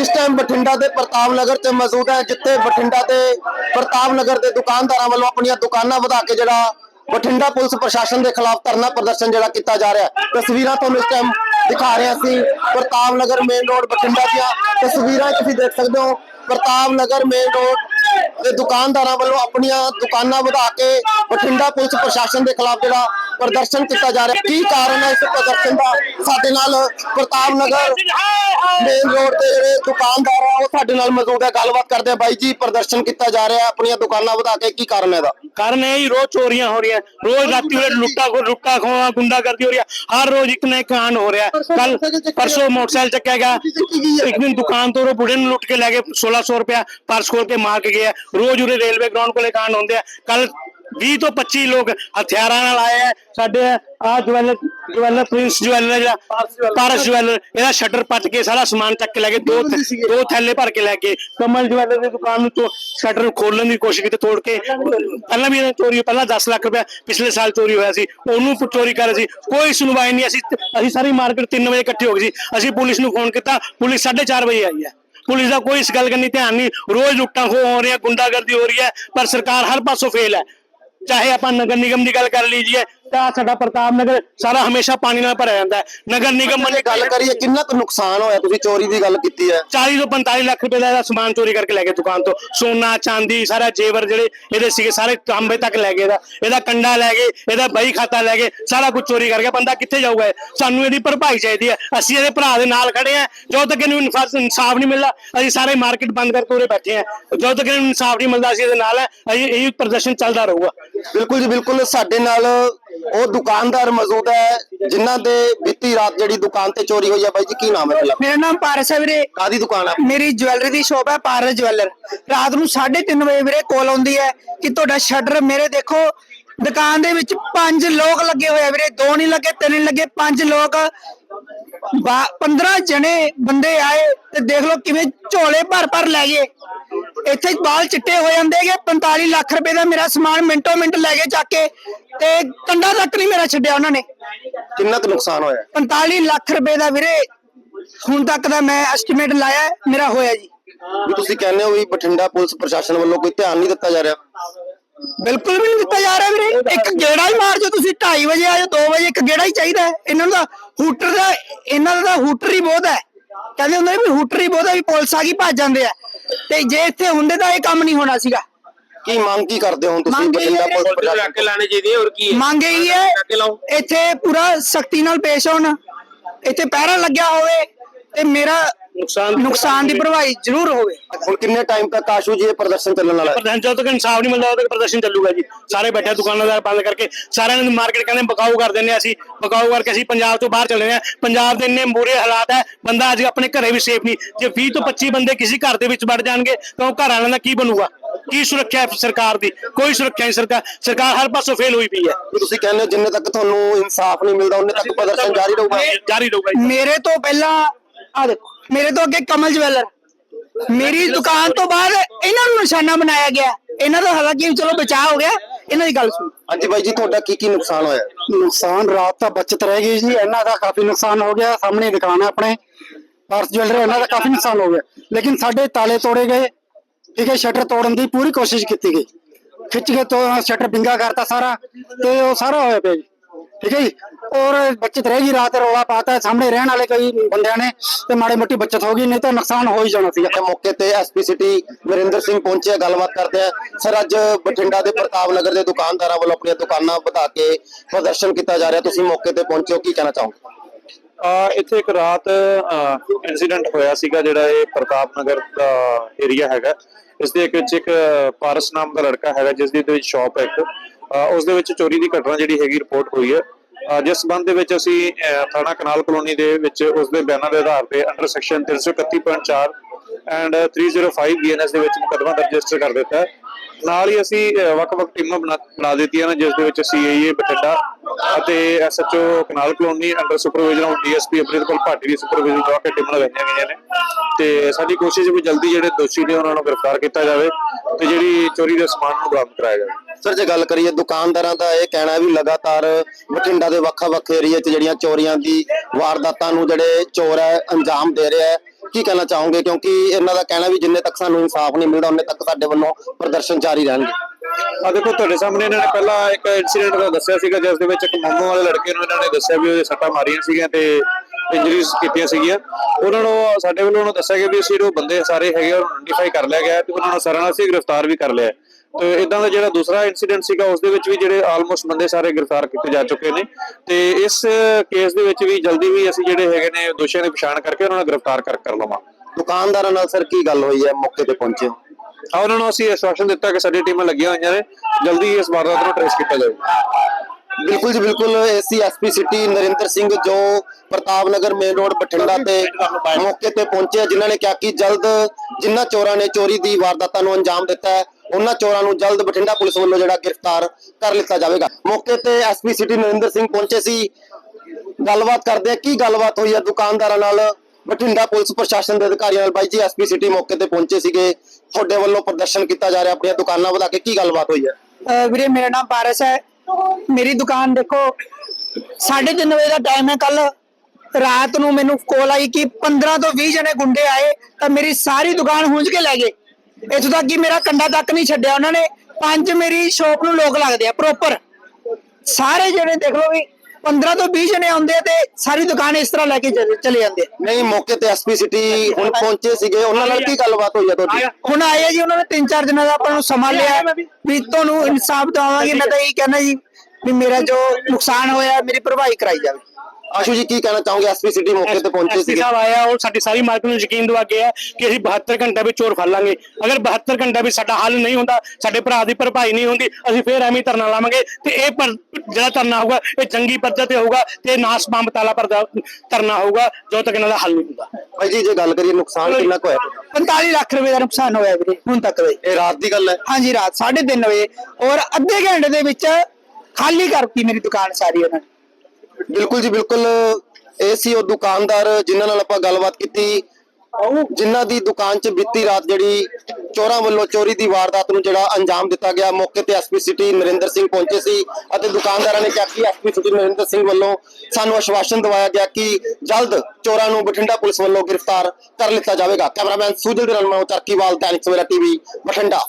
ਇਸ ਟਾਈਮ ਬਠਿੰਡਾ ਦੇ ਪ੍ਰਤਾਪ ਨਗਰ ਤੇ ਮੌਜੂਦ ਹੈ, ਜਿੱਥੇ ਬਠਿੰਡਾ ਦੇ ਪ੍ਰਤਾਪ ਨਗਰ ਦੇ ਦੁਕਾਨਦਾਰਾਂ ਵੱਲੋਂ ਆਪਣੀਆਂ ਦੁਕਾਨਾਂ ਵਧਾ ਕੇ ਜਿਹੜਾ ਬਠਿੰਡਾ ਪੁਲਿਸ ਪ੍ਰਸ਼ਾਸਨ ਦੇ ਖਿਲਾਫ ਧਰਨਾ ਪ੍ਰਦਰਸ਼ਨ ਜਿਹੜਾ ਕੀਤਾ ਜਾ ਰਿਹਾ ਹੈ। ਤਸਵੀਰਾਂ ਤੁਹਾਨੂੰ ਇਸ ਟਾਈਮ ਦਿਖਾ ਰਹੇ ਹਾਂ ਅਸੀਂ ਪ੍ਰਤਾਪ ਨਗਰ ਮੇਨ ਰੋਡ ਬਠਿੰਡਾ ਦੀਆਂ। ਤਸਵੀਰਾਂ ਤੁਸੀਂ ਦੇਖ ਸਕਦੇ ਹੋ, ਪ੍ਰਤਾਪ ਨਗਰ ਮੇਨ ਰੋਡ ਦੇ ਦੁਕਾਨਦਾਰਾਂ ਵੱਲੋਂ ਆਪਣੀਆਂ ਦੁਕਾਨਾਂ ਵਧਾ ਕੇ ਬਠਿੰਡਾ ਪੁਲਿਸ ਪ੍ਰਸ਼ਾਸਨ ਦੇ ਖਿਲਾਫ ਜਿਹੜਾ ਪ੍ਰਦਰਸ਼ਨ ਕੀਤਾ ਜਾ ਰਿਹਾ ਕੀ ਕਾਰਨ ਹੈ ਇਸ ਪ੍ਰਦਰਸ਼ਨ ਦਾ? ਸਾਡੇ ਨਾਲ ਪ੍ਰਤਾਪ ਨਗਰ ਮੇਨ ਰੋਡ ਤੇ ਜਿਹੜੇ ਦੁਕਾਨਦਾਰ ਆ ਉਹ ਸਾਡੇ ਨਾਲ ਮੌਜੂਦ ਹੈ। ਗੱਲਬਾਤ ਕਰਦੇ ਆ ਬਾਈ ਜੀ ਪ੍ਰਦਰਸ਼ਨ ਕੀਤਾ ਜਾ ਰਿਹਾ ਆਪਣੀਆਂ ਦੁਕਾਨਾਂ ਵਧਾ ਕੇ ਕੀ ਕਾਰਨ ਹੈ ਇਹਦਾ? ਕਾਰਨ ਇਹ ਹੀ ਰੋਜ਼ ਚੋਰੀਆਂ ਹੋ ਰਹੀਆਂ। ਰੋਜ਼ ਰਾਤੀ ਵੇਲੇ ਲੁੱਟਾ ਖੋ ਲੁੱਟਾ ਖੋਆ ਗੁੰਡਾਗਰਦੀ ਹੋ ਰਹੀ ਹੈ। ਹਰ ਰੋਜ਼ ਇੱਕ ਨਾ ਇੱਕ ਹੋ ਰਿਹਾ। ਕੱਲ ਪਰਸੋਂ ਮੋਟਰਸਾਈਕਲ ਚੱਕਿਆ ਗਿਆ। ਇੱਕ ਦਿਨ ਦੁਕਾਨ ਤੋਂ ਉਹ ਬੁੜੇ ਨੂੰ ਲੁੱਟ ਕੇ ਲੈ ਗਏ 1600 ਰੁਪਇਆ ਪਰਸ ਖੋਲ ਕੇ ਮਾਰ ਕੇ ਗਿਆ। ਰੋਜ਼ ਉਰੇ ਰੇਲਵੇ ਗਰਾਊਂਡ ਕੋਲੇ ਕਾਂਡ ਹੁੰਦੇ ਆ। ਕੱਲ 20 ਤੋਂ 25 ਲੋਕ ਹਥਿਆਰਾਂ ਨਾਲ ਆਏ ਆ। ਸਾਡੇ ਆ ਜਵੈਲਰ ਜਵੈਲਰ ਪ੍ਰਿੰਸ ਜਵੈਲਰ ਜਿਹੜਾ ਪਾਰਸ ਜਵੈਲਰ। ਇਹਦਾ ਸ਼ਟਰ ਪੱਟ ਕੇ ਸਾਰਾ ਸਮਾਨ ਚੱਕ ਕੇ ਲੈ ਗਏ। ਦੋ ਦੋ ਥੈਲੇ ਭਰ ਕੇ ਲੈ ਕੇ ਕਮਲ ਜਵੈਲਰ ਦੀ ਦੁਕਾਨ ਨੂੰ ਸ਼ਟਰ ਖੋਲਣ ਦੀ ਕੋਸ਼ਿਸ਼ ਕੀਤੀ ਤੋੜ ਕੇ। ਪਹਿਲਾਂ ਵੀ ਇਹਨਾਂ ਚੋਰੀ ਪਹਿਲਾਂ 10 ਲੱਖ ਰੁਪਏ ਪਿਛਲੇ ਸਾਲ ਚੋਰੀ ਹੋਇਆ ਸੀ। ਉਹਨੂੰ ਚੋਰੀ ਕਰ ਰਹੇ ਸੀ। ਕੋਈ ਸੁਣਵਾਈ ਨਹੀਂ ਅਸੀਂ ਅਸੀਂ ਸਾਰੀ ਮਾਰਕੀਟ 3 ਵਜੇ ਇਕੱਠੇ ਹੋ ਗਏ ਸੀ। ਅਸੀਂ ਪੁਲਿਸ ਨੂੰ ਫੋਨ ਕੀਤਾ ਪੁਲਿਸ 4:30 ਵਜੇ ਆਈ ਹੈ। ਪੁਲਿਸ ਦਾ ਕੋਈ ਇਸ ਗੱਲ ਕਰਨੀ ਧਿਆਨ ਨਹੀਂ। ਰੋਜ਼ ਲੁੱਟਾਂ ਖੋਹ ਹੋ ਰਹੀਆਂ, ਗੁੰਡਾਗਰਦੀ ਹੋ ਰਹੀ ਹੈ, ਪਰ ਸਰਕਾਰ ਹਰ ਪਾਸੋਂ ਫੇਲ ਹੈ। ਚਾਹੇ ਆਪਾਂ ਨਗਰ ਨਿਗਮ ਦੀ ਗੱਲ ਕਰ ਲੀਜੀਏ ਤਾਂ ਸਾਡਾ ਪ੍ਰਤਾਪ ਨਗਰ ਸਾਰਾ ਹਮੇਸ਼ਾ ਪਾਣੀ ਨਾਲ ਭਰਿਆ ਜਾਂਦਾ ਹੈ। ਨਗਰ ਨਿਗਮ ਜੇ ਗੱਲ ਕਰੀਏ ਕਿੰਨਾ ਕੁ ਨੁਕਸਾਨ ਹੋਇਆ? ਤੁਸੀਂ ਚੋਰੀ ਦੀ ਗੱਲ ਕੀਤੀ ਹੈ। 40 ਤੋਂ 45 ਲੱਖ ਰੁਪਏ ਦਾ ਇਹਦਾ ਸਮਾਨ ਚੋਰੀ ਕਰਕੇ ਲੈ ਗਏ ਦੁਕਾਨ ਤੋਂ। ਸੋਨਾ ਚਾਂਦੀ ਸਾਰਾ ਜੇਵਰ ਜਿਹੜੇ ਇਹਦੇ ਸੀਗੇ ਸਾਰੇ ਤਾਂਬੇ ਤੱਕ ਲੈ ਗਏ ਇਹਦਾ। ਇਹਦਾ ਕੰਡਾ ਲੈ ਗਏ ਇਹਦਾ ਬਈ ਖਾਤਾ ਲੈ ਗਏ ਸਾਰਾ ਕੁਝ ਚੋਰੀ ਕਰਕੇ ਬੰਦਾ ਕਿੱਥੇ ਜਾਊਗਾ ਇਹ? ਸਾਨੂੰ ਇਹਦੀ ਭਰਪਾਈ ਚਾਹੀਦੀ ਹੈ। ਅਸੀਂ ਇਹਦੇ ਭਰਾ ਦੇ ਨਾਲ ਖੜੇ ਆ ਜਦੋਂ ਤੱਕ ਇਹਨੂੰ ਇਨਸਾਫ ਨਹੀਂ ਮਿਲਦਾ ਅਸੀਂ ਸਾਰੇ ਮਾਰਕੀਟ ਬੰਦ ਕਰਕੇ ਉਰੇ ਬੈਠੇ ਆ ਜਦੋਂ ਤੱਕ ਇਹਨੂੰ ਇਨਸਾਫ ਨਹੀਂ ਮਿਲਦਾ ਅਸੀਂ ਇਹਦੇ ਨਾਲ ਹੈ। ਅਸੀਂ ਇਹ ਪ੍ਰਦਰਸ਼ਨ ਚੱਲਦਾ ਰਹੂਗਾ। ਬਿਲਕੁਲ ਜੀ ਬਿਲਕੁਲ। ਸਾਡੇ ਨਾਲ ਉਹ ਦੁਕਾਨਦਾਰ ਮੌਜੂਦ ਹੈ ਜਿਨ੍ਹਾਂ ਦੇ ਬੀਤੀ ਰਾਤ ਜਿਹੜੀ ਦੁਕਾਨ ਤੇ ਚੋਰੀ ਹੋਈ ਹੈ ਬਾਈ ਜੀ ਕੀ ਨਾਮ ਹੈ ਮੇਰਾ ਨਾਮ ਪਾਰਸ ਹੈ ਵੀਰੇ। ਕਾਦੀ ਦੁਕਾਨ ਹੈ? ਮੇਰੀ ਜਵੈਲਰੀ ਦੀ ਸ਼ੋਪ ਹੈ ਪਾਰਸ ਜਵੈਲਰ ਰਾਤ ਨੂੰ 3:30 ਵਜੇ ਵੀਰੇ ਕਾਲ ਆਉਂਦੀ ਹੈ ਕਿ ਤੁਹਾਡਾ ਸ਼ਟਰ ਮੇਰੇ ਦੇਖੋ ਦੁਕਾਨ ਦੇ ਵਿੱਚ ਪੰਜ ਲੋਕ ਲੱਗੇ ਹੋਏ ਆ ਵੀਰੇ। ਦੋ ਨਹੀਂ ਲੱਗੇ ਤਿੰਨ ਨਹੀਂ ਲੱਗੇ ਪੰਜ ਲੋਕ। 15 ਜਣੇ ਬੰਦੇ ਆਏ ਤੇ ਦੇਖ ਲਓ ਕਿਵੇਂ ਝੋਲੇ ਭਰ ਭਰ ਲੈ ਗਏ। ਇੱਥੇ ਬਾਲ ਚਿੱਟੇ ਹੋ ਜਾਂਦੇਗੇ 45 ਲੱਖ ਰੁਪਏ ਦਾ ਮੇਰਾ ਸਮਾਨ ਮਿੰਟੋ ਮਿੰਟ ਲੈ ਗਏ ਚੱਕ ਕੇ ਤੇ ਕੰਡਾ ਤੱਕ ਨਹੀਂ ਮੇਰਾ ਛੱਡਿਆ ਉਹਨਾਂ ਨੇ। ਕਿੰਨਾ ਕੁ ਨੁਕਸਾਨ ਹੋਇਆ? 45 ਲੱਖ ਰੁਪਏ ਦਾ ਵੀਰੇ ਹੁਣ ਤੱਕ ਦਾ ਮੈਂ ਐਸਟੀਮੇਟ ਲਾਇਆ ਮੇਰਾ ਹੋਇਆ ਜੀ। ਵੀ ਤੁਸੀਂ ਕਹਿੰਦੇ ਹੋ ਵੀ ਬਠਿੰਡਾ ਪੁਲਿਸ ਪ੍ਰਸ਼ਾਸਨ ਵੱਲੋਂ ਕੋਈ ਧਿਆਨ ਨਹੀਂ ਦਿੱਤਾ ਜਾ ਰਿਹਾ। ਬਿਲਕੁਲ ਵੀ ਨਹੀਂ ਦਿੱਤਾ ਜਾ ਰਿਹਾ ਵੀਰੇ। ਇੱਕ ਗੇੜਾ ਹੀ ਮਾਰ ਜੋ ਤੁਸੀਂ 2:30 ਵਜੇ ਆਜੋ 2 ਵਜੇ ਇੱਕ ਗੇੜਾ ਹੀ ਚਾਹੀਦਾ। ਇਹਨਾਂ ਤਾਂ ਹੂਟਰ ਦਾ ਇਹਨਾਂ ਦਾ ਹੂਟਰ ਹੀ ਬਹੁਤ ਹੈ। ਕਹਿੰਦੇ ਹੁੰਦੇ ਵੀ ਹੂਟਰ ਹੀ ਬਹੁਤ ਹੈ ਵੀ ਪੁਲਿਸ ਆ ਗਈ ਭੱਜ ਜਾਂਦੇ ਆ। ਤੇ ਜੇ ਇੱਥੇ ਹੁੰਦੇ ਤਾਂ ਇਹ ਕੰਮ ਨਹੀਂ ਹੋਣਾ ਸੀਗਾ। ਕੀ ਮੰਗ ਕੀ ਕਰਦੇ ਹੋ ਤੁਸੀਂ? ਮੰਗ ਇਹ ਬਠਿੰਡਾ ਹੈ- ਪੁਲਿਸ ਪ੍ਰਸ਼ਾਸਨ ਰੱਖ ਕੇ ਲਾਣੇ ਚਾਹੀਦੇ ਹੋਰ ਕੀ ਹੈ? ਮੰਗ ਇਹੀ ਹੈ ਇੱਥੇ ਪੂਰਾ ਸਖਤੀ ਨਾਲ ਪੇਸ਼ ਹੋਣ। ਇੱਥੇ ਪਹਿਰਾ ਲੱਗਿਆ ਹੋਵੇ ਤੇ ਮੇਰਾ ਨੁਕਸਾਨ ਨੁਕਸਾਨ ਦੀ ਭਰਵਾਈ ਜ਼ਰੂਰ ਹੋਵੇ। ਹੁਣ ਕਿੰਨੇ ਟਾਈਮ ਤੱਕ ਆਸ਼ੂ ਜੀ ਇਹ ਪ੍ਰਦਰਸ਼ਨ ਚੱਲਣ ਵਾਲਾ ਹੈ? ਪ੍ਰਦਰਸ਼ਨ ਜਦੋਂ ਤੱਕ ਇਨਸਾਫ ਨਹੀਂ ਮਿਲਦਾ ਉਦੋਂ ਤੱਕ ਪ੍ਰਦਰਸ਼ਨ ਚੱਲੂਗਾ ਜੀ। ਸਾਰੇ ਬੈਠੇ ਦੁਕਾਨਦਾਰ ਬੰਦ ਕਰਕੇ ਸਾਰਿਆਂ ਨੂੰ ਮਾਰਕੀਟ ਕਹਿੰਦੇ ਬਕਾਊ ਕਰ ਦਿੰਦੇ ਹਾਂ ਅਸੀਂ। ਬਕਾਊ ਕਰਕੇ ਅਸੀਂ ਪੰਜਾਬ ਤੋਂ ਬਾਹਰ ਚਲੇ ਆ। ਪੰਜਾਬ ਦੇ ਇੰਨੇ ਬੁਰੇ ਹਾਲਾਤ ਹੈ ਬੰਦਾ ਅੱਜ ਆਪਣੇ ਘਰੇ ਵੀ ਸੇਫ ਨਹੀਂ। ਜੇ 20 ਤੋਂ 25 ਬੰਦੇ ਕਿਸੇ ਘਰ ਦੇ ਵਿੱਚ ਵੜ ਜਾਣਗੇ ਤਾਂ ਉਹ ਘਰ ਵਾਲਿਆਂ ਦਾ ਕੀ ਬਣੂਗਾ? ਕੀ ਸੁਰੱਖਿਆ ਹੈ ਸਰਕਾਰ ਦੀ? ਕੋਈ ਸੁਰੱਖਿਆ ਨਹੀਂ ਸਰਕਾਰ। ਸਰਕਾਰ ਹਰ ਪਾਸੋਂ ਫੇਲ ਹੋਈ ਪਈ ਹੈ। ਤੁਸੀਂ ਕਹਿੰਦੇ ਹੋ ਜਿੰਨੇ ਤੱਕ ਤੁਹਾਨੂੰ ਇਨਸਾਫ ਨਹੀਂ ਮਿਲਦਾ ਉਹਨੇ ਤੱਕ ਪ੍ਰਦਰਸ਼ਨ ਜਾਰੀ ਰਹੂਗਾ? ਜਾਰੀ ਰਹੂਗਾ ਜੀ। ਮੇਰੇ ਤੋਂ ਪਹਿਲਾਂ ਆ ਦੇਖੋ ਮੇਰੇ ਤੋਂ ਅੱਗੇ ਕਮਲ ਜਵੈਲਰ। ਮੇਰੀ ਦੁਕਾਨ ਤੋਂ ਬਾਅਦ ਇਹਨਾਂ ਨੂੰ ਨਿਸ਼ਾਨਾ ਬਣਾਇਆ ਗਿਆ। ਇਹਨਾਂ ਦਾ ਹਾਲਾਂਕਿ ਚਲੋ ਬਚਾਅ ਹੋ ਗਿਆ। ਇਹਨਾਂ ਦੀ ਗੱਲ ਸੁਣੋ। ਹਾਂਜੀ ਬਾਈ ਜੀ ਤੁਹਾਡਾ ਕੀ ਕੀ ਨੁਕਸਾਨ ਹੋਇਆ? ਨੁਕਸਾਨ ਰਾਤ ਤਾਂ ਬਚਤ ਰਹਿ ਗਈ ਜੀ। ਇਹਨਾਂ ਦਾ ਕਾਫੀ ਨੁਕਸਾਨ ਹੋ ਗਿਆ। ਸਾਹਮਣੇ ਦੁਕਾਨ ਹੈ ਆਪਣੇ। ਪਰਸ ਜਵੈਲਰੀ ਇਹਨਾਂ ਦਾ ਕਾਫੀ ਨੁਕਸਾਨ ਹੋ ਗਿਆ। ਲੇਕਿਨ ਸਾਡੇ ਤਾਲੇ ਤੋੜੇ ਗਏ। ਠੀਕ ਹੈ ਸ਼ਟਰ ਤੋੜਨ ਦੀ ਪੂਰੀ ਕੋਸ਼ਿਸ਼ ਕੀਤੀ ਗਈ। ਖਿੱਚ ਕੇ ਤੋਂ ਸ਼ਟਰ ਬਿੰਗਾ ਕਰਤਾ ਸਾਰਾ ਤੇ ਉਹ ਸਾਰਾ ਹੋਇਆ ਪਿਆ ਜੀ। ਠੀਕ ਹੈ ਜੀ? ਔਰ ਬਚਤ ਰਹਿ ਗਈ ਰਾਤ ਰੌਲਾ ਪਾਤਾ ਸਾਹਮਣੇ ਰਹਿਣ ਵਾਲੇ ਕਈ ਬੰਦਿਆਂ ਨੇ ਤੇ ਮਾੜੀ ਮੋਟੀ ਬਚਤ ਹੋ ਗਈ ਨਹੀਂ ਤਾਂ ਨੁਕਸਾਨ ਹੋ ਹੀ ਜਾਣਾ ਸੀਗਾ ਤੇ ਮੌਕੇ ਤੇ ਐਸਪੀ ਸਿਟੀ ਵਰਿੰਦਰ ਸਿੰਘ ਪਹੁੰਚੇ ਗੱਲਬਾਤ ਕਰਦੇ ਆ। ਸਰ ਅੱਜ ਬਠਿੰਡਾ ਦੇ ਪ੍ਰਤਾਪ ਨਗਰ ਦੇ ਦੁਕਾਨਦਾਰਾਂ ਵੱਲੋਂ ਆਪਣੀਆਂ ਦੁਕਾਨਾਂ ਵਧਾ ਕੇ ਪ੍ਰਦਰਸ਼ਨ ਕੀਤਾ ਜਾ ਰਿਹਾ। ਤੁਸੀਂ ਮੌਕੇ ਤੇ ਪਹੁੰਚੇ ਹੋ ਕੀ ਕਹਿਣਾ ਚਾਹੋਗੇ? ਆ ਇੱਥੇ ਇੱਕ ਰਾਤ ਇਨਸੀਡੈਂਟ ਹੋਇਆ ਸੀਗਾ ਜਿਹੜਾ ਇਹ ਪ੍ਰਤਾਪ ਨਗਰ ਦਾ ਏਰੀਆ ਹੈਗਾ। ਇਸ ਦੇ ਇੱਕ ਵਿੱਚ ਇੱਕ ਪਾਰਸ ਨਾਮ ਦਾ ਲੜਕਾ ਹੈਗਾ ਜਿਸ ਦੀ ਵਿੱਚ ਸ਼ਾਪ ਹੈ ਇੱਕ। ਉਸ ਦੇ ਵਿੱਚ ਚੋਰੀ ਦੀ ਘਟਨਾ ਜਿਹੜੀ ਹੈਗੀ ਰਿਪੋਰਟ ਹੋਈ ਹੈ। ਜਿਸ ਸੰਬੰਧ ਦੇ ਵਿੱਚ ਅਸੀਂ ਥਾਣਾ ਕਨਾਲ ਕਲੋਨੀ ਦੇ ਵਿੱਚ ਉਸ ਦੇ ਬਿਆਨਾਂ ਦੇ ਆਧਾਰ ਤੇ ਅੰਡਰ ਸੈਕਸ਼ਨ 331.4 ਐਂਡ 305 ਬੀਐਨਐਸ ਦੇ ਵਿੱਚ ਮੁਕੱਦਮਾ ਰਜਿਸਟਰ ਕਰ ਦਿੱਤਾ ਨਾਲ ਹੀ ਅਸੀਂ ਵੱਖ-ਵੱਖ ਟੀਮਾਂ ਬਣਾ ਬਣਾ ਦਿੱਤੀਆਂ ਨੇ, ਜਿਸ ਦੇ ਵਿੱਚ ਸੀਆਈਏ ਬਠਿੰਡਾ ਅਤੇ SHO canal colony under supervision of DSP Amritpal Bhati the supervision ਜੋ ਕਿ ਟੀਮਾਂ ਲਗਾਈਆਂ ਗਈਆਂ ਨੇ। ਤੇ ਸਾਡੀ ਕੋਸ਼ਿਸ਼ ਹੈ ਵੀ ਜਲਦੀ ਜਿਹੜੇ ਦੋਸ਼ੀ ਨੇ ਉਹਨਾਂ ਨੂੰ ਗ੍ਰਿਫਤਾਰ ਕੀਤਾ ਜਾਵੇ ਤੇ ਜਿਹੜੀ ਚੋਰੀ ਦੇ ਸਮਾਨ ਨੂੰ ਬਰਾਮਦ ਕਰਾਇਆ ਜਾਵੇ। ਸਰ, ਜੇ ਗੱਲ ਕਰੀਏ ਦੁਕਾਨਦਾਰਾਂ ਦਾ ਇਹ ਕਹਿਣਾ ਹੈ ਵੀ ਲਗਾਤਾਰ ਬਠਿੰਡਾ ਦੇ ਵੱਖ-ਵੱਖ ਏਰੀਆ 'ਚ ਜਿਹੜੀਆਂ ਚੋਰੀਆਂ ਦੀ ਵਾਰਦਾਤਾਂ ਨੂੰ ਜਿਹੜੇ ਚੋਰ ਹੈ, ਅੰਜਾਮ ਦੇ ਰਿਹਾ ਹੈ, ਕੀ ਕਹਿਣਾ ਚਾਹੋਗੇ? ਕਿਉਂਕਿ ਇਹਨਾਂ ਦਾ ਕਹਿਣਾ ਵੀ ਜਿੰਨੇ ਤੱਕ ਸਾਨੂੰ ਇਨਸਾਫ ਨਹੀਂ ਮਿਲਦਾ ਉਹਨੇ ਤੱਕ ਸਾਡੇ ਵੱਲੋਂ ਪ੍ਰਦਰਸ਼ਨ ਜਾਰੀ ਰਹਿਣਗੇ। ਆ ਦੇਖੋ, ਤੁਹਾਡੇ ਸਾਹਮਣੇ ਇਹਨਾਂ ਨੇ ਪਹਿਲਾਂ ਇੱਕ ਇਨਸੀਡੈਂਟ ਦਾ ਦੱਸਿਆ ਸੀਗਾ, ਜਿਸ ਦੇ ਵਿੱਚ ਇੱਕ ਮੋਮੋ ਵਾਲੇ ਲੜਕੇ ਨੂੰ ਇਹਨਾਂ ਨੇ ਦੱਸਿਆ ਵੀ ਉਹਦੇ ਸੱਟਾਂ ਮਾਰੀਆਂ ਸੀਗੀਆਂ ਤੇ ਇੰਜਰੀਜ਼ ਕੀਤੀਆਂ ਸੀਗੀਆਂ। ਉਹਨਾਂ ਨੂੰ, ਸਾਡੇ ਵੱਲੋਂ ਉਹਨੂੰ ਦੱਸਿਆ ਗਿਆ ਵੀ ਅਸੀਂ ਉਹ ਬੰਦੇ ਸਾਰੇ ਹੈਗੇ ਉਹ ਆਇਡੈਂਟੀਫਾਈ ਕਰ ਲਿਆ ਗਿਆ ਤੇ ਉਹਨਾਂ ਨੂੰ ਸਾਰਿਆਂ ਨੂੰ ਅਸੀਂ ਗ੍ਰਿਫਤਾਰ ਵੀ ਕਰ ਲਿਆ। ਤੇ ਇਦਾਂ ਦਾ ਜਿਹੜਾ ਦੂਸਰਾ ਇਨਸੀਡੈਂਟ ਸੀਗਾ, ਉਸ ਦੇ ਵਿੱਚ ਵੀ ਜਿਹੜੇ ਆਲਮੋਸਟ ਬੰਦੇ ਸਾਰੇ ਗ੍ਰਿਫਤਾਰ ਕੀਤੇ ਜਾ ਚੁੱਕੇ ਨੇ। ਤੇ ਇਸ ਕੇਸ ਦੇ ਵਿੱਚ ਵੀ ਜਲਦੀ ਵੀ ਅਸੀਂ ਜਿਹੜੇ ਹੈਗੇ ਨੇ, ਦੋਸ਼ੀਆਂ ਦੀ ਪਛਾਣ ਕਰਕੇ ਉਹਨਾਂ ਨੂੰ ਗ੍ਰਿਫਤਾਰ ਕਰ ਕਰ ਲਵਾਂਗੇ ਦੁਕਾਨਦਾਰਾਂ ਨਾਲ ਸਰ ਕੀ ਗੱਲ ਹੋਈ ਹੈ? ਮੌਕੇ ਤੇ ਪਹੁੰਚੇ ਆ ਉਹਨਾਂ ਨੂੰ ਅਸੀਂ ਆਸ਼ਵਾਸਨ ਦਿੱਤਾ ਕਿ ਸਾਡੀ ਟੀਮਾਂ ਲੱਗੀਆਂ ਹੋਈਆਂ ਨੇ, ਜਲਦੀ ਇਸ ਵਾਰਦਾਤ ਨੂੰ ਟ੍ਰੇਸ ਕੀਤਾ ਜਾਵੇਗਾ ਬਿਲਕੁਲ ਜੀ, ਬਿਲਕੁਲ ਏਸੀ ਐਸਪੀ ਸਿਟੀ ਨਰਿੰਦਰ ਸਿੰਘ ਜੋ ਪ੍ਰਤਾਪ ਨਗਰ ਮੇਨ ਰੋਡ ਬਠਿੰਡਾ ਤੇ ਮੌਕੇ ਤੇ ਪਹੁੰਚੇ ਜਿਨ੍ਹਾਂ ਨੇ ਕਿਹਾ ਕਿ ਜਲਦ ਜਿਨ੍ਹਾਂ ਚੋਰਾਂ ਨੇ ਚੋਰੀ ਦੀ ਵਾਰਦਾਤਾਂ ਨੂੰ ਅੰਜਾਮ ਦਿੱਤਾ ਹੈ, ਉਹਨਾਂ ਚੋਰਾਂ ਨੂੰ ਜਲਦ ਬਠਿੰਡਾ ਪੁਲਿਸ ਵੱਲੋਂ ਜਿਹੜਾ ਗ੍ਰਿਫਤਾਰ ਕਰ ਲਿੱਤਾ ਜਾਵੇਗਾ। ਮੌਕੇ ਤੇ ਐਸਪੀ ਸਿਟੀ ਨਰਿੰਦਰ ਸਿੰਘ ਪਹੁੰਚੇ ਸੀ। ਗੱਲਬਾਤ ਕਰਦੇ ਆ ਕੀ ਗੱਲਬਾਤ ਹੋਈ ਹੈ ਦੁਕਾਨਦਾਰਾਂ ਨਾਲ? ਬਠਿੰਡਾ ਪੁਲਿਸ ਪ੍ਰਸ਼ਾਸਨ ਦੇ ਅਧਿਕਾਰੀਆਂ ਨਾਲ ਬਾਈ ਜੀ ਐਸਪੀ ਸਿਟੀ ਮੌਕੇ ਤੇ ਪਹੁੰਚੇ ਸੀਗੇ। ਤੁਹਾਡੇ ਵੱਲੋਂ ਪ੍ਰਦਰਸ਼ਨ ਕੀਤਾ ਜਾ ਰਿਹਾ, ਆਪਣੀਆਂ ਦੁਕਾਨਾਂ ਵਧਾ ਕੇ ਕੀ ਗੱਲਬਾਤ ਹੋਈ ਹੈ? ਵੀਰੇ, ਮੇਰਾ ਨਾਮ ਪਾਰਸ ਹੈ। ਮੇਰੀ ਦੁਕਾਨ ਦੇਖੋ 3:30 ਵਜੇ ਦਾ ਟਾਈਮ ਹੈ। ਕੱਲ ਰਾਤ ਨੂੰ ਮੈਨੂੰ ਕੋਲ ਆਈ ਕਿ 15 ਤੋਂ 20 ਜਣੇ ਗੁੰਡੇ ਆਏ, ਤਾਂ ਮੇਰੀ ਸਾਰੀ ਦੁਕਾਨ ਹੁੰਜ ਕੇ ਲੈ ਗਏ। ਇੱਥੋਂ ਤੱਕ ਕਿ ਮੇਰਾ ਕੰਡਾ ਤੱਕ ਨਹੀਂ ਛੱਡਿਆ ਉਹਨਾਂ ਨੇ। ਪੰਜ ਮੇਰੀ ਸ਼ੋਪ ਨੂੰ ਲੋਕ ਲੱਗਦੇ ਆ ਪ੍ਰੋਪਰ ਸਾਰੇ ਜਣੇ ਦੇਖ ਲਓ ਵੀ 15 ਤੋਂ 20 ਜਣੇ ਆਉਂਦੇ ਆ ਤੇ ਸਾਰੀ ਦੁਕਾਨ ਇਸ ਤਰ੍ਹਾਂ ਲੈ ਕੇ ਚਲੇ ਚਲੇ ਜਾਂਦੇ ਆ। ਨਹੀਂ ਮੌਕੇ ਤੇ ਐਸਪੀ ਸਿਟੀ ਹੁਣ ਪਹੁੰਚੇ ਸੀਗੇ। ਉਹਨਾਂ ਨਾਲ ਕੀ ਗੱਲਬਾਤ ਹੋਈ ਹੈ ਤੁਹਾਡੀ? ਹੁਣ ਆਏ ਆ ਜੀ ਉਹਨਾਂ ਨੇ ਤਿੰਨ ਚਾਰ ਦਿਨਾਂ ਦਾ ਆਪਾਂ ਨੂੰ ਸਮਾਂ ਲਿਆ। ਵੀ। ਤੁਹਾਨੂੰ ਇਨਸਾਫ ਦਵਾਵਾਂਗੇ। ਮੈਂ ਤਾਂ ਇਹੀ ਕਹਿਣਾ ਜੀ ਵੀ ਮੇਰਾ ਜੋ ਨੁਕਸਾਨ ਹੋਇਆ ਮੇਰੀ ਭਰਵਾਈ ਕਰਾਈ ਜਾਵੇ। ਆਸ਼ੂ ਜੀ ਕੀ ਕਹਿਣਾ ਚਾਹੋਗੇ? ਐਸਪੀ ਸਿਟੀ ਮੌਕੇ ਤੇ ਪਹੁੰਚੇ ਸੀਗੇ। ਸਾਹਿਬ ਆਇਆ ਉਹ ਸਾਡੀ ਸਾਰੀ ਮਾਰਕੀਟ ਨੂੰ ਯਕੀਨ ਦਿਵਾ ਕੇ ਹੈ ਕਿ ਅਸੀਂ 72 ਘੰਟੇ ਵਿੱਚ ਚੋਰ ਫੜ ਲਾਂਗੇ। ਅਗਰ 72 ਘੰਟੇ ਵਿੱਚ ਸਾਡਾ ਹੱਲ ਨਹੀਂ ਹੁੰਦਾ ਸਾਡੇ ਭਰਾ ਦੀ ਭਰਪਾਈ ਨਹੀਂ ਹੁੰਦੀ ਅਸੀਂ ਫੇਰ ਐਵੇਂ ਧਰਨਾ ਲਾਵਾਂਗੇ ਤੇ ਇਹ ਪਰ ਜਿਹੜਾ ਧਰਨਾ ਹੋਊਗਾ ਇਹ ਜੰਗੀ ਪੱਧਰ ਤੇ ਹੋਊਗਾ ਤੇ ਨਾਸ ਬੰਬ ਤਾਲਾ ਪਰ ਧਰਨਾ ਹੋਊਗਾ ਜਦੋਂ ਤੱਕ ਇਹਨਾਂ ਦਾ ਹੱਲ ਨਹੀਂ ਹੁੰਦਾ। ਭਾਈ ਜੀ ਜੇ ਗੱਲ ਕਰੀਏ ਨੁਕਸਾਨ ਕਿੰਨਾ ਕੁ ਹੋਇਆ? 45 ਲੱਖ ਰੁਪਏ ਦਾ ਨੁਕਸਾਨ ਹੋਇਆ ਵੀਰੇ ਹੁਣ ਤੱਕ ਦੇ ਇਹ ਰਾਤ ਦੀ ਗੱਲ ਹੈ? ਹਾਂਜੀ ਰਾਤ 3:30 ਵਜੇ ਔਰ ਅੱਧੇ ਘੰਟੇ ਦੇ ਵਿੱਚ ਖਾਲੀ ਕਰਤੀ ਮੇਰੀ ਦੁਕਾਨ ਸਾਰੀ ਉਹਨਾਂ ਨੇ। ਬਿਲਕੁਲ ਜੀ, ਬਿਲਕੁਲ। ਇਹ ਸੀ ਉਹ ਦੁਕਾਨਦਾਰ ਜਿਨ੍ਹਾਂ ਨਾਲ ਆਪਾਂ ਗੱਲਬਾਤ ਕੀਤੀ। ਜਿਨ੍ਹਾਂ ਦੀ ਦੁਕਾਨ 'ਚ ਬੀਤੀ ਰਾਤ ਜਿਹੜੀ ਚੋਰਾਂ ਵੱਲੋਂ ਚੋਰੀ ਦੀ ਵਾਰਦਾਤ ਨੂੰ ਜਿਹੜਾ ਅੰਜਾਮ ਦਿੱਤਾ ਗਿਆ, ਮੌਕੇ ਤੇ ਐਸਪੀ ਸਿਟੀ ਨਰਿੰਦਰ ਸਿੰਘ ਪਹੁੰਚੇ ਸੀ ਅਤੇ ਦੁਕਾਨਦਾਰਾਂ ਨੇ ਕਿਹਾ ਕਿ ਐਸਪੀ ਸਿਟੀ ਨਰਿੰਦਰ ਸਿੰਘ ਵੱਲੋਂ ਸਾਨੂੰ ਆਸ਼ਵਾਸਨ ਦਿਵਾਇਆ ਗਿਆ ਕਿ ਜਲਦ ਚੋਰਾਂ ਨੂੰ ਬਠਿੰਡਾ ਪੁਲਿਸ ਵੱਲੋਂ ਗ੍ਰਿਫਤਾਰ ਕਰ ਲਿੱਤਾ ਜਾਵੇਗਾ। ਕੈਮਰਾਮੈਨ ਸੁਜਲ ਦੇ ਨਾਲ ਚਰਕੀਵਾਲ ਦੈਨਿਕ ਸਵੇਰਾ ਟੀਵੀ, ਬਠਿੰਡਾ।